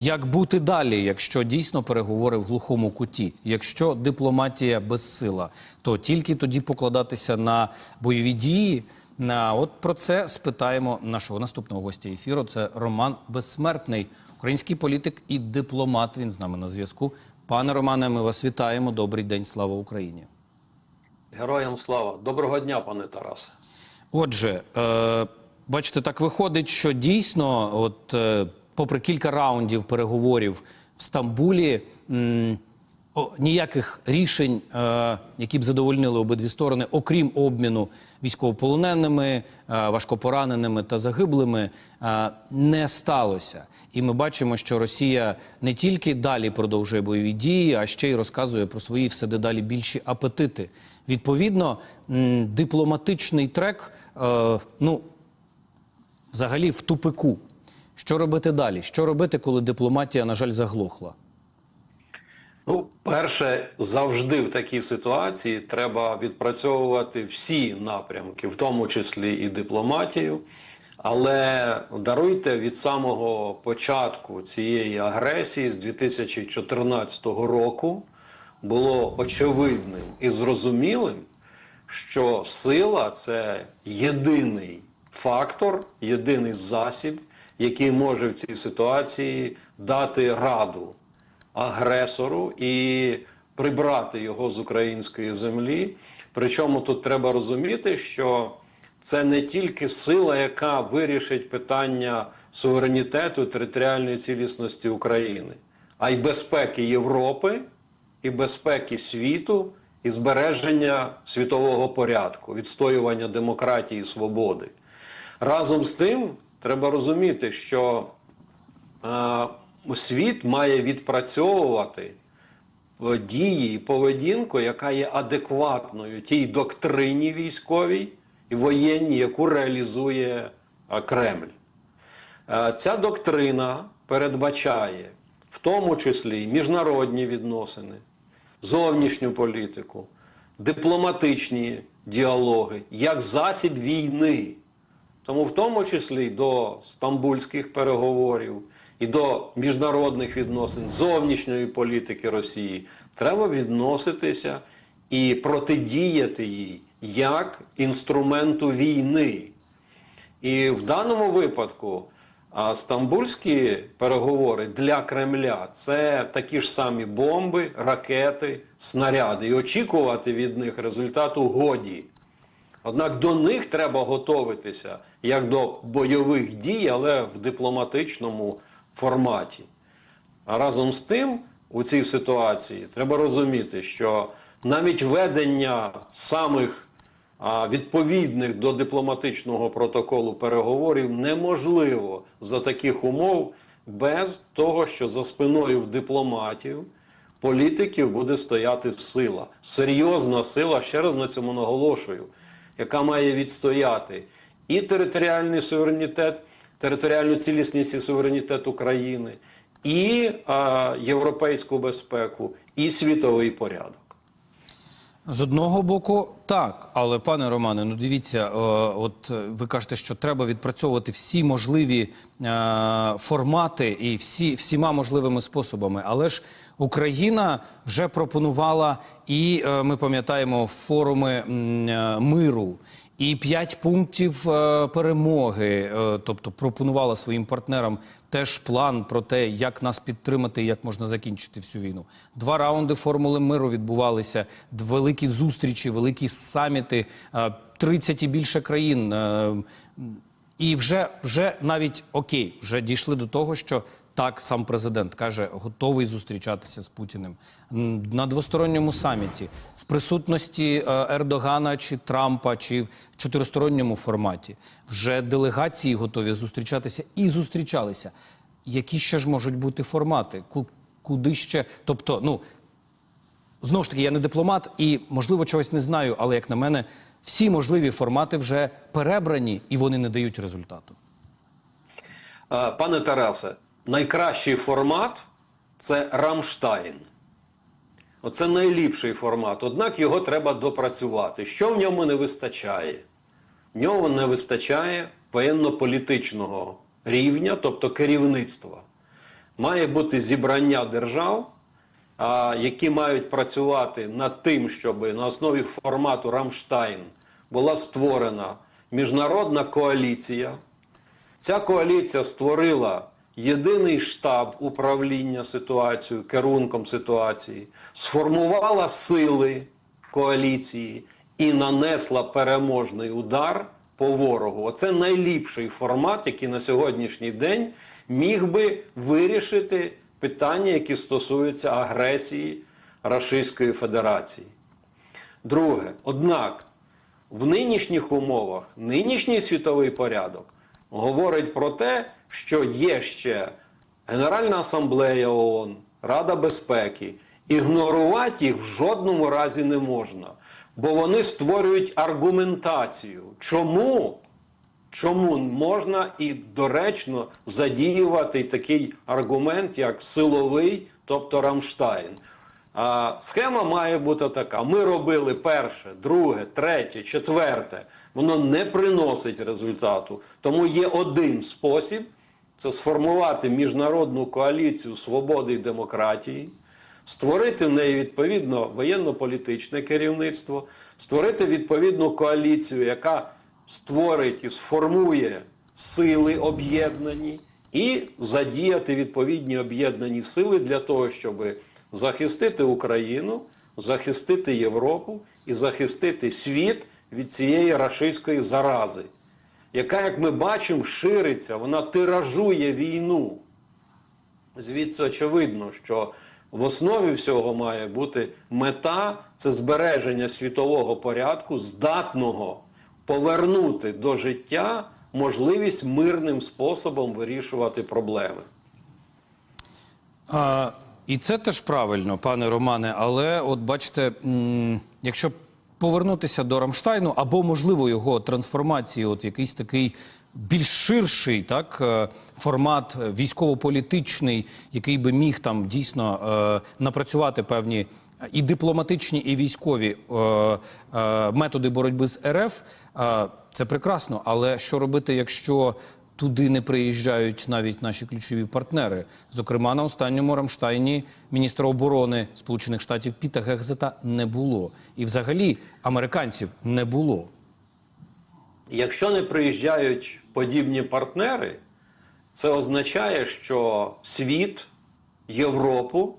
Як бути далі, якщо дійсно переговори в глухому куті? Якщо дипломатія безсила, то тільки тоді покладатися на бойові дії. От про це спитаємо нашого наступного гостя ефіру. Це Роман Безсмертний, український політик і дипломат. Він з нами на зв'язку. Пане Романе, ми вас вітаємо. Добрий день, слава Україні. Героям слава. Доброго дня, пане Тарасе. Отже, е, бачите, так виходить, що дійсно, от е, попри кілька раундів переговорів в Стамбулі, ніяких рішень, е, які б задовольнили обидві сторони, окрім обміну військовополоненими, е, важкопораненими та загиблими, е, не сталося. І ми бачимо, що Росія не тільки далі продовжує бойові дії, а ще й розказує про свої все дедалі більші апетити. Відповідно, дипломатичний трек, ну, взагалі в тупику. Що робити далі? Що робити, коли дипломатія, на жаль, заглохла? Ну, перше, завжди в такій ситуації треба відпрацьовувати всі напрямки, в тому числі і дипломатію. Але даруйте від самого початку цієї агресії з 2014 року було очевидним і зрозумілим, що сила це єдиний фактор, єдиний засіб, який може в цій ситуації дати раду агресору і прибрати його з української землі. Причому тут треба розуміти, що це не тільки сила, яка вирішить питання суверенітету територіальної цілісності України, а й безпеки Європи, і безпеки світу, і збереження світового порядку, відстоювання демократії і свободи. Разом з тим, треба розуміти, що е, світ має відпрацьовувати е, дії і поведінку, яка є адекватною тій доктрині військовій і воєнній, яку реалізує е, Кремль. Ця доктрина передбачає в тому числі міжнародні відносини, зовнішню політику, дипломатичні діалоги як засіб війни. Тому в тому числі до стамбульських переговорів і до міжнародних відносин зовнішньої політики Росії треба відноситися і протидіяти їй як інструменту війни. І в даному випадку а, стамбульські переговори для Кремля це такі ж самі бомби, ракети, снаряди. І очікувати від них результату годі. Однак до них треба готуватися як до бойових дій, але в дипломатичному форматі. А разом з тим, у цій ситуації треба розуміти, що навіть ведення самих а, відповідних до дипломатичного протоколу переговорів неможливо за таких умов без того, що за спиною в дипломатів політиків буде стояти сила, серйозна сила, ще раз на цьому наголошую, яка має відстояти і територіальний суверенітет, територіальну цілісність і суверенітет України, і а, європейську безпеку, і світовий порядок. З одного боку, так, але пане Романе, ну дивіться, е, от е, ви кажете, що треба відпрацьовувати всі можливі е, формати і всі всіма можливими способами. Але ж Україна вже пропонувала, і е, ми пам'ятаємо форуми е, миру. І п'ять пунктів е, перемоги, тобто пропонувала своїм партнерам теж план про те, як нас підтримати і як можна закінчити всю війну. Два раунди формули миру відбувалися, великі зустрічі, великі саміти, е, 30 і більше країн. І вже, вже навіть окей, вже дійшли до того, що так сам президент каже, готовий зустрічатися з Путіним на двосторонньому саміті в присутності е, Ердогана чи Трампа, чи в чотиристоронньому форматі. Вже делегації готові зустрічатися і зустрічалися. Які ще ж можуть бути формати? Куди ще? Тобто, ну знову ж таки, я не дипломат і можливо чогось не знаю, але як на мене, всі можливі формати вже перебрані і вони не дають результату. Е, Пане Тарасе, найкращий формат це Рамштайн. Оце найліпший формат. Однак його треба допрацювати. Що в ньому не вистачає? В ньому не вистачає воєнно-політичного рівня, тобто керівництва. має бути зібрання держав, які мають працювати над тим, щоб на основі формату Рамштайн була створена міжнародна коаліція. Ця коаліція створила єдиний штаб управління ситуацією, керунком ситуації, сформувала сили коаліції і нанесла переможний удар по ворогу. Оце найліпший формат, який на сьогоднішній день міг би вирішити питання, які стосуються агресії Російської Федерації. Друге, однак, в нинішніх умовах нинішній світовий порядок говорить про те, що є ще Генеральна асамблея ООН, Рада безпеки. Ігнорувати їх в жодному разі не можна, бо вони створюють аргументацію. Чому? Чому можна і доречно задіювати такий аргумент, як силовий, тобто Рамштайн? А схема має бути така: ми робили перше, друге, третє, четверте. Воно не приносить результату. Тому є один спосіб це сформувати міжнародну коаліцію свободи і демократії, створити в неї відповідно воєнно-політичне керівництво, створити відповідну коаліцію, яка створить і сформує сили об'єднані, і задіяти відповідні об'єднані сили для того, щоб захистити Україну, захистити Європу і захистити світ від цієї рашистської зарази, яка, як ми бачимо, шириться, вона тиражує війну. Звідси очевидно, що в основі всього має бути мета це збереження світового порядку, здатного повернути до життя можливість мирним способом вирішувати проблеми. А, і це теж правильно, пане Романе. Але от бачите, якщо повернутися до Рамштайну, або можливо його трансформації, от в якийсь такий більш ширший так е, формат е, військово-політичний, який би міг там дійсно е, напрацювати певні і дипломатичні, і військові методи боротьби з РФ, це прекрасно. Але що робити, якщо туди не приїжджають навіть наші ключові партнери. Зокрема, на останньому Рамштайні міністра оборони Сполучених Штатів Піта Гекзета не було. І взагалі американців не було. Якщо не приїжджають подібні партнери, це означає, що світ, Європу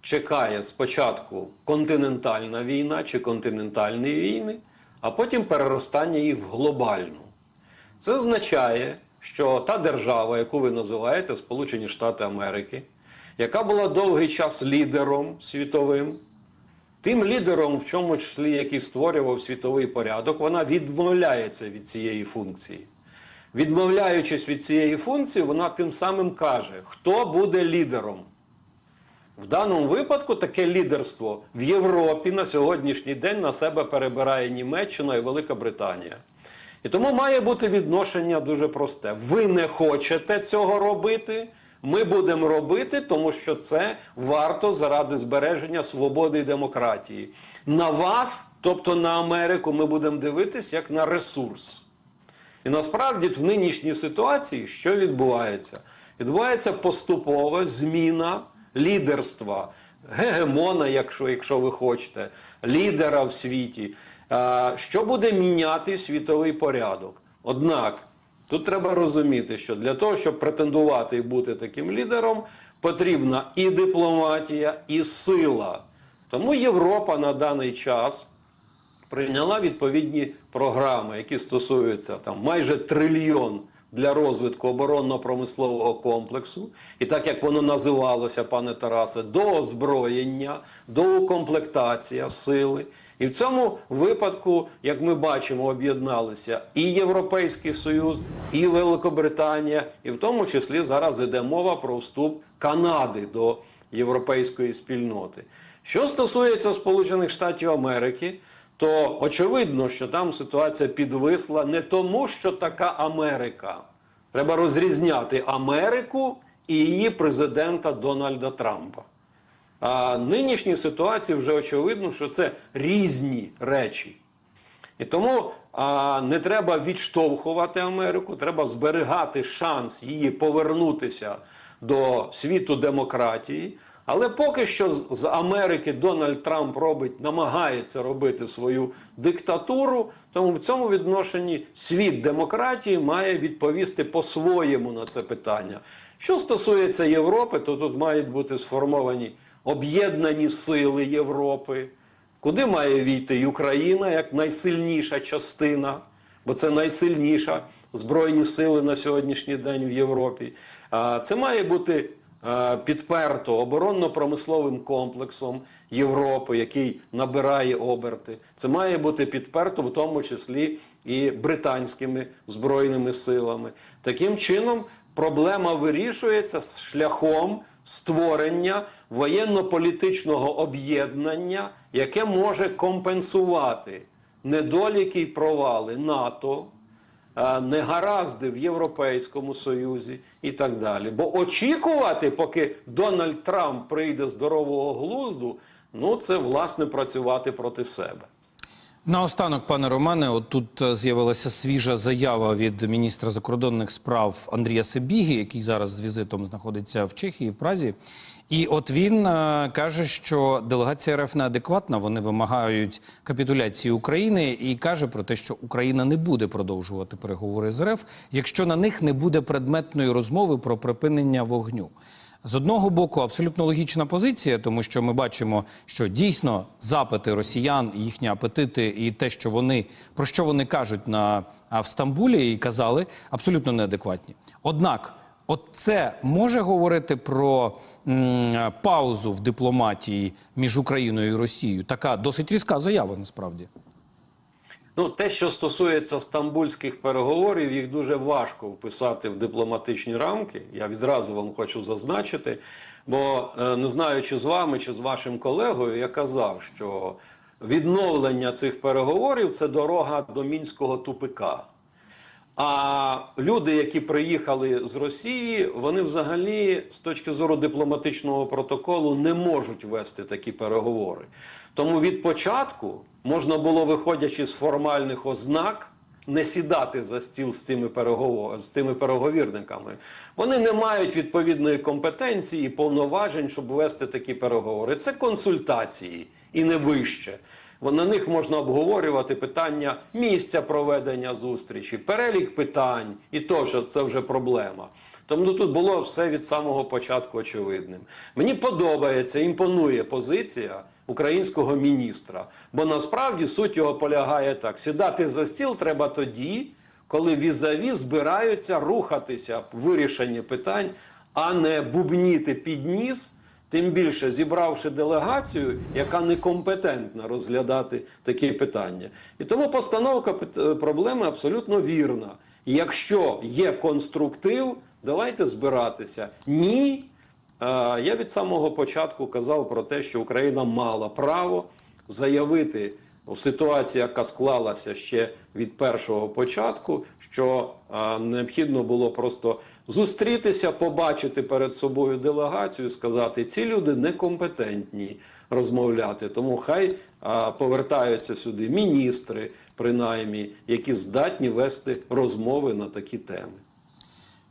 чекає спочатку континентальна війна чи континентальні війни, а потім переростання їх в глобальну. Це означає, що та держава, яку ви називаєте Сполучені Штати Америки, яка була довгий час лідером світовим, тим лідером, в чому числі, який створював світовий порядок, вона відмовляється від цієї функції. Відмовляючись від цієї функції, вона тим самим каже, хто буде лідером. В даному випадку таке лідерство в Європі на сьогоднішній день на себе перебирає Німеччина і Велика Британія. І тому має бути відношення дуже просте. Ви не хочете цього робити. Ми будемо робити, тому що це варто заради збереження свободи і демократії. На вас, тобто на Америку, ми будемо дивитись як на ресурс. І насправді в нинішній ситуації що відбувається? Відбувається поступова зміна лідерства, гегемона, якщо, якщо ви хочете, лідера в світі, що буде міняти світовий порядок. Однак тут треба розуміти, що для того, щоб претендувати і бути таким лідером, потрібна і дипломатія, і сила. Тому Європа на даний час прийняла відповідні програми, які стосуються там майже трильйон для розвитку оборонно-промислового комплексу, і так як воно називалося, пане Тарасе, до озброєння, до укомплектація сили. І в цьому випадку, як ми бачимо, об'єдналися і Європейський Союз, і Великобританія, і в тому числі зараз йде мова про вступ Канади до європейської спільноти. Що стосується Сполучених Штатів Америки, то очевидно, що там ситуація підвисла не тому, що така Америка. Треба розрізняти Америку і її президента Дональда Трампа. А нинішній ситуації вже очевидно, що це різні речі. І тому а, не треба відштовхувати Америку, треба зберігати шанс її повернутися до світу демократії. Але поки що з- Америки Дональд Трамп робить, намагається робити свою диктатуру. Тому в цьому відношенні світ демократії має відповісти по-своєму на це питання. Що стосується Європи, то тут мають бути сформовані об'єднані сили Європи, куди має війти і Україна як найсильніша частина, бо це найсильніша збройні сили на сьогоднішній день в Європі. Це має бути підперто оборонно-промисловим комплексом Європи, який набирає оберти. Це має бути підперто в тому числі і британськими збройними силами. Таким чином, проблема вирішується шляхом створення воєнно-політичного об'єднання, яке може компенсувати недоліки й провали НАТО, е, негаразди в Європейському Союзі і так далі. Бо очікувати, поки Дональд Трамп прийде здорового глузду, ну це власне працювати проти себе. Наостанок, пане Романе, от тут е, з'явилася свіжа заява від міністра закордонних справ Андрія Сибіги, який зараз з візитом знаходиться в Чехії, в Празі. І от він е, каже, що делегація РФ неадекватна, вони вимагають капітуляції України і каже про те, що Україна не буде продовжувати переговори з РФ, якщо на них не буде предметної розмови про припинення вогню. З одного боку, абсолютно логічна позиція, тому що ми бачимо, що дійсно запити росіян, їхні апетити і те, що вони про що вони кажуть на в Стамбулі і казали, абсолютно неадекватні. Однак, от це може говорити про м, паузу в дипломатії між Україною і Росією. Така досить різка заява, насправді. Ну, те, що стосується стамбульських переговорів, їх дуже важко вписати в дипломатичні рамки. Я відразу вам хочу зазначити. Бо е, не знаю, чи з вами, чи з вашим колегою, я казав, що відновлення цих переговорів це дорога до мінського тупика. А люди, які приїхали з Росії, вони взагалі з точки зору дипломатичного протоколу не можуть вести такі переговори. Тому від початку можна було, виходячи з формальних ознак, не сідати за стіл з цими переговор... з цими переговірниками. Вони не мають відповідної компетенції і повноважень, щоб вести такі переговори. Це консультації і не вище. На них можна обговорювати питання місця проведення зустрічі, перелік питань, і то, що це вже проблема. Тому тут було все від самого початку очевидним. Мені подобається, імпонує позиція українського міністра, бо насправді суть його полягає так: сідати за стіл треба тоді, коли візаві збираються рухатися в вирішенні питань, а не бубніти під ніс. Тим більше зібравши делегацію, яка некомпетентна розглядати такі питання. І тому постановка е, проблеми абсолютно вірна. Якщо є конструктив, давайте збиратися. Ні. Я від самого початку казав про те, що Україна мала право заявити в ситуації, яка склалася ще від першого початку, що необхідно було просто зустрітися, побачити перед собою делегацію, сказати, ці люди некомпетентні розмовляти. Тому хай а, повертаються сюди міністри, принаймні, які здатні вести розмови на такі теми.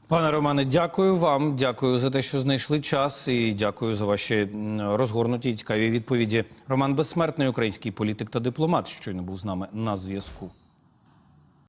Пане Романе, дякую вам. Дякую за те, що знайшли час, і дякую за ваші розгорнуті і цікаві відповіді. Роман Безсмертний, український політик та дипломат, щойно був з нами на зв'язку.